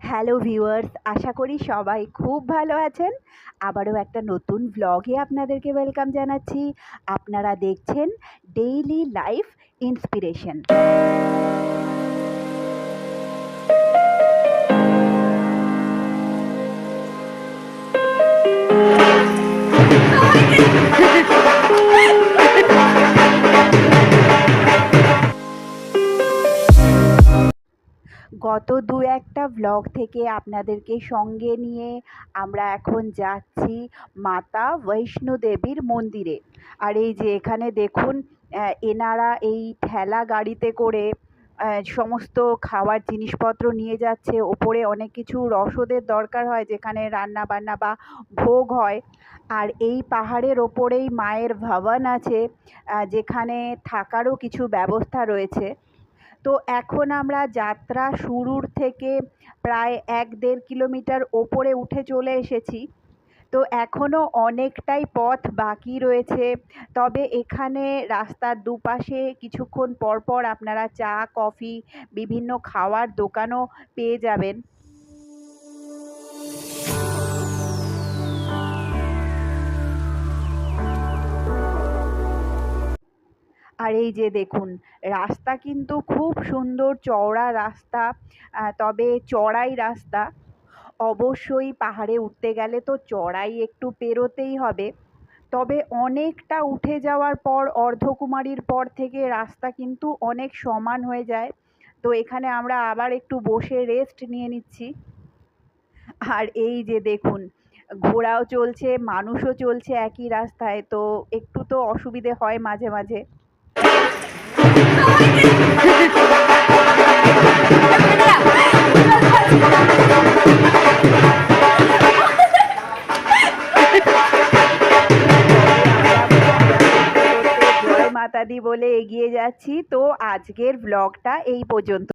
Hello viewers আশা করি সবাই খুব ভালো আছেন। আবারও একটা নতুন ব্লগে আপনাদেরকে ওয়েলকাম জানাচ্ছি। আপনারা দেখছেন ডেইলি লাইফ ইন্সপিরেশন গত দু একটা ব্লগ থেকে আপনাদেরকে সঙ্গে নিয়ে আমরা এখন যাচ্ছি মাতা বৈষ্ণো দেবীর মন্দিরে। আর এই যে এখানে দেখুন এনারা এই ঠেলা গাড়িতে করে সমস্ত খাওয়ার জিনিসপত্র নিয়ে যাচ্ছে। ওপরে অনেক কিছু রসদের দরকার হয় যেখানে রান্না বান্না বা ভোগ হয়। আর এই পাহাড়ের ওপরেই মায়ের ভবন আছে যেখানে থাকারও কিছু ব্যবস্থা রয়েছে। তো এখন আমরা যাত্রা শুরুর থেকে প্রায় এক দেড় কিলোমিটার ওপরে উঠে চলে এসেছি। তো এখনও অনেকটাই পথ বাকি রয়েছে। তবে এখানে রাস্তার দুপাশে কিছুক্ষণ পর পর আপনারা চা, কফি, বিভিন্ন খাওয়ার দোকানও পেয়ে যাবেন। আর এই যে দেখুন, রাস্তা কিন্তু খুব সুন্দর চওড়া রাস্তা তবে চড়াই রাস্তা। অবশ্যই পাহাড়ে উঠতে গেলে তো চড়াই একটু পেরোতেই হবে। তবে অনেকটা উঠে যাওয়ার পর, অর্ধকুমারীর পর থেকে রাস্তা কিন্তু অনেক সমান হয়ে যায়। তো এখানে আমরা আবার একটু বসে রেস্ট নিয়ে নিচ্ছি। আর এই যে দেখুন, ঘোড়াও চলছে, মানুষও চলছে একই রাস্তায়, তো একটু তো অসুবিধে হয় মাঝে মাঝে। মাতাদি বলে এগিয়ে যাচ্ছি। তো আজকের ব্লগটা এই পর্যন্ত।